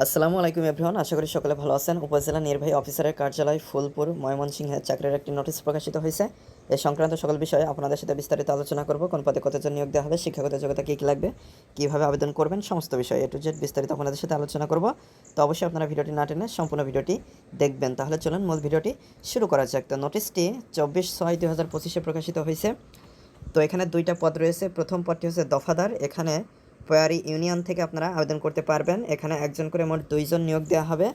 আসসালামু আলাইকুম এভরিওয়ান, আশা করি সকলে ভালো আছেন। উপজেলা নির্বাহী অফিসারের কার্যালয় ফুলপুর, ময়মনসিংহে চাকরির একটি নোটিশ প্রকাশিত হয়েছে। এ সংক্রান্ত সকল বিষয়ে আপনাদের সাথে বিস্তারিত আলোচনা করব। কোন পদে কতজন নিয়োগ দেওয়া হবে, শিক্ষাগত যোগ্যতা কী কী লাগবে, কীভাবে আবেদন করবেন, সমস্ত বিষয়ে এ টু জেড বিস্তারিত আপনাদের সাথে আলোচনা করব। তো অবশ্যই আপনারা ভিডিওটি না টেনে সম্পূর্ণ ভিডিওটি দেখবেন। তাহলে চলুন মূল ভিডিওটি শুরু করা যাক। তো নোটিশটি চব্বিশ ছয় দুই হাজার পঁচিশে প্রকাশিত হয়েছে। তো এখানে দুইটা পদ রয়েছে। প্রথম পদটি হচ্ছে দফাদার। এখানে পয়ারি ইউনিয়ন থেকে আপনারা আবেদন করতে পারবেন। এখানে একজন করে মোট দুইজন নিয়োগ দেওয়া হবে।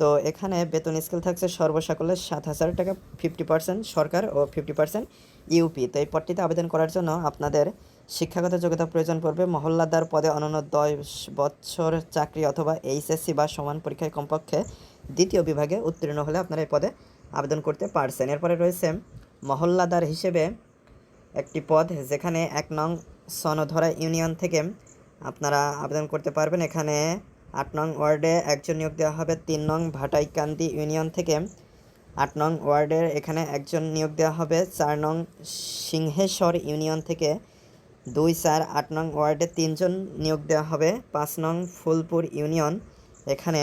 তো এখানে বেতন স্কেল থাকছে সর্বসাকলে সাত হাজার টাকা ফিফটি পার্সেন্ট সরকার ও ফিফটি পার্সেন্ট ইউপি তো এই পদটিতে আবেদন করার জন্য আপনাদের শিক্ষাগত যোগ্যতা প্রয়োজন পড়বে। মহল্লাদার পদে অনন্য দশ বছর চাকরি অথবা এইচএসসি বা সমান পরীক্ষায় কমপক্ষে দ্বিতীয় বিভাগে উত্তীর্ণ হলে আপনারা এই পদে আবেদন করতে পারছেন। এরপরে রয়েছে মহল্লাদার হিসেবে একটি পদ, যেখানে এক নং সনধরা ইউনিয়ন থেকে আপনারা আবেদন করতে পারবেন। এখানে আট নং ওয়ার্ডে একজন নিয়োগ দেওয়া হবে। তিন নং ভাটাইকান্দি ইউনিয়ন থেকে আট নং ওয়ার্ডের এখানে একজন নিয়োগ দেওয়া হবে। চার নং সিংহেশ্বর ইউনিয়ন থেকে দুই, চার, আট নং ওয়ার্ডে তিনজন নিয়োগ দেওয়া হবে। পাঁচ নং ফুলপুর ইউনিয়ন এখানে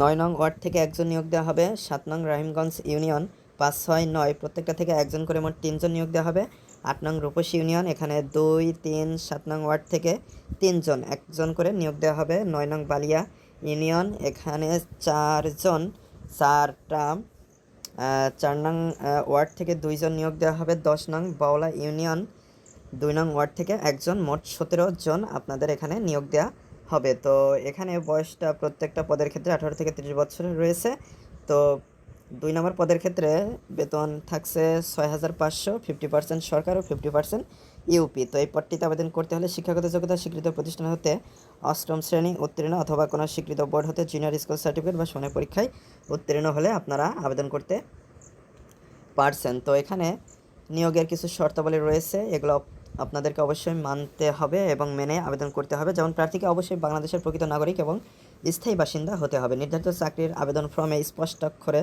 নয় নং ওয়ার্ড থেকে একজন নিয়োগ দেওয়া হবে। সাত নং রাহিমগঞ্জ ইউনিয়ন পাঁচ, ছয়, নয় প্রত্যেকটা থেকে একজন করে মোট তিনজন নিয়োগ দেওয়া হবে। আট নং রূপসী ইউনিয়ন, এখানে দুই, তিন, সাত নং ওয়ার্ড থেকে তিনজন, একজন করে নিয়োগ দেওয়া হবে। নয় নং বালিয়া ইউনিয়ন, এখানে চারজন চারটা চার নং ওয়ার্ড থেকে দুইজন নিয়োগ দেওয়া হবে। দশ নং বাওলা ইউনিয়ন, দুই নং ওয়ার্ড থেকে একজন, মোট সতেরো জন আপনাদের এখানে নিয়োগ দেওয়া হবে। তো এখানে বয়সটা প্রত্যেকটা পদের ক্ষেত্রে আঠারো থেকে তিরিশ বছরের রয়েছে। তো দুই নম্বর পদের ক্ষেত্রে বেতন থাকছে ছয় হাজার পাঁচশো, ফিফটি পার্সেন্ট সরকার ও ফিফটি পার্সেন্ট ইউপি। তো এই পদটিতে আবেদন করতে হলে শিক্ষাগত যোগ্যতা, স্বীকৃত প্রতিষ্ঠান হতে অষ্টম শ্রেণি উত্তীর্ণ অথবা কোনো স্বীকৃত বোর্ড হতে জুনিয়র স্কুল সার্টিফিকেট বা সোনের পরীক্ষায় উত্তীর্ণ হলে আপনারা আবেদন করতে পারছেন। তো এখানে নিয়োগের কিছু শর্তাবলী রয়েছে, এগুলো আপনাদেরকে অবশ্যই মানতে হবে এবং মেনে আবেদন করতে হবে। যেমন প্রার্থীকে অবশ্যই বাংলাদেশের প্রকৃত নাগরিক এবং স্থায়ী বাসিন্দা হতে হবে। নির্ধারিত চাকরির আবেদন ফর্মে স্পষ্ট অক্ষরে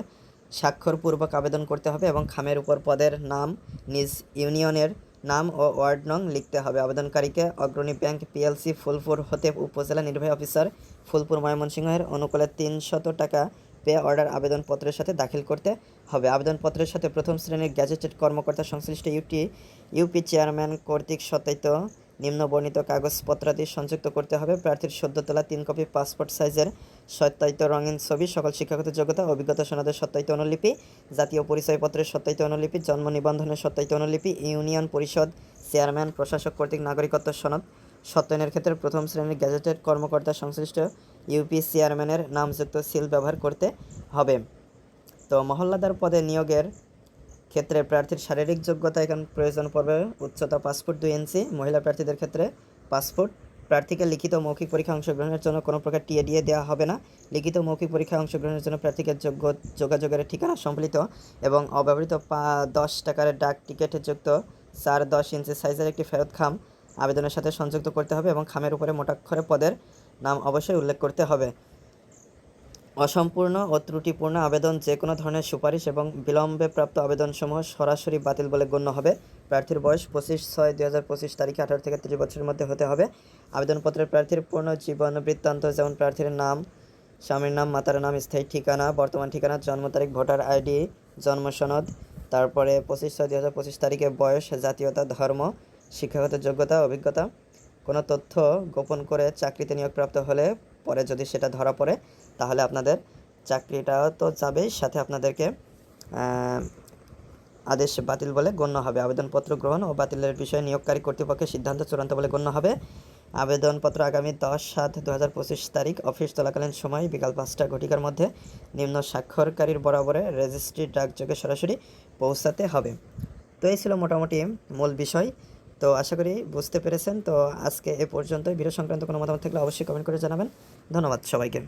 স্বাক্ষরপূর্বক আবেদন করতে হবে এবং খামের উপর পদের নাম, নিজ ইউনিয়নের নাম ও ওয়ার্ড নং লিখতে হবে। আবেদনকারীকে অগ্রণী ব্যাংক পিএলসি ফুলপুর হতে উপজেলা নির্বাহী অফিসার ফুলপুর ময়মনসিংহের অনুকূলে তিনশত টাকা পে অর্ডার আবেদনপত্রের সাথে দাখিল করতে হবে। আবেদনপত্রের সাথে প্রথম শ্রেণির গ্যাজেটেড কর্মকর্তা সংশ্লিষ্ট ইউটি ইউপি চেয়ারম্যান কর্তৃক সত্যায়িত নিম্ন বর্ণিত কাগজপত্রাদি সংযুক্ত করতে হবে। প্রার্থীর সদ্য তোলা তিন কপি পাসপোর্ট সাইজের সত্যায়িত রঙিন ছবি, সকল শিক্ষাগত যোগ্যতা, অভিজ্ঞতা সনদের সত্যায়িত অনুলিপি, জাতীয় পরিচয়পত্রের সত্যায়িত অনুলিপি, জন্ম নিবন্ধনের সত্যায়িত অনুলিপি, ইউনিয়ন পরিষদ চেয়ারম্যান, প্রশাসক কর্তৃক নাগরিকত্ব সনদ সত্যায়নের ক্ষেত্রে প্রথম শ্রেণির গ্যাজেটেড কর্মকর্তা সংশ্লিষ্ট ইউপি চেয়ারম্যানের নামযুক্ত সিল ব্যবহার করতে হবে। তো মহল্লাদার পদে নিয়োগের ক্ষেত্রে প্রার্থীর শারীরিক যোগ্যতা এখানে প্রয়োজন পড়বে। উচ্চতা পাসপোর্ট দুই ইঞ্চি, মহিলা প্রার্থীদের ক্ষেত্রে পাসপোর্ট প্রার্থীকে লিখিত মৌখিক পরীক্ষা অংশগ্রহণের জন্য কোনো প্রকার টিএডিএ দেওয়া হবে না। লিখিত মৌখিক পরীক্ষায় অংশগ্রহণের জন্য প্রার্থীকে যোগ্য, যোগাযোগের ঠিকানা সম্মিলিত এবং অব্যবহৃত পা, দশ টাকার ডাক টিকিটে যুক্ত চার দশ ইঞ্চি সাইজের একটি ফেরত খাম আবেদনের সাথে সংযুক্ত করতে হবে এবং খামের উপরে মোটাক্ষরে পদের নাম অবশ্যই উল্লেখ করতে হবে। অসম্পূর্ণ ও ত্রুটিপূর্ণ আবেদন যে কোনো ধরনের সুপারিশ এবং বিলম্বে প্রাপ্ত আবেদনসমূহ সরাসরি বাতিল বলে গণ্য হবে। প্রার্থীর বয়স পঁচিশ ছয় দুই হাজার পঁচিশ তারিখে আঠারো থেকে তিরিশ বছরের মধ্যে হতে হবে। আবেদনপত্রের প্রার্থীর পূর্ণ জীবন বৃত্তান্ত, যেমন প্রার্থীর নাম, স্বামীর নাম, মাতার নাম, স্থায়ী ঠিকানা, বর্তমান ঠিকানা, জন্ম তারিখ, ভোটার আইডি, জন্ম সনদ, তারপরে পঁচিশ ছয় দুই হাজার পঁচিশ তারিখে বয়স, জাতীয়তা, ধর্ম, শিক্ষাগত যোগ্যতা, অভিজ্ঞতা কোনো তথ্য গোপন করে চাকরিতে নিয়োগপ্রাপ্ত হলে পরে যদি সেটা ধরা পড়ে, তাহলে আপনাদের চাকরিটাও তো যাবেই। সাথে আপনাদেরকে আদেশ বাতিল বলে গণ্য হবে। আবেদনপত্র গ্রহণ ও বাতিলের বিষয়ে নিয়োগকারী কর্তৃপক্ষের সিদ্ধান্ত চূড়ান্ত বলে গণ্য হবে। আবেদনপত্র আগামী দশ সাত দু হাজার পঁচিশ তারিখ অফিস চলাকালীন সময় বিকাল পাঁচটা ঘটিকার মধ্যে নিম্ন স্বাক্ষরকারীর বরাবরে রেজিস্ট্রি ডাকযোগে সরাসরি পৌঁছাতে হবে। তো এই ছিল মোটামুটি মূল বিষয়। তো আশা করি বুঝতে পেরেছেন। তো আজকে এ পর্যন্ত বিরোধ সংক্রান্ত কোনো মতামত থাকলে অবশ্যই কমেন্ট করে জানাবেন। ধন্যবাদ সবাইকে।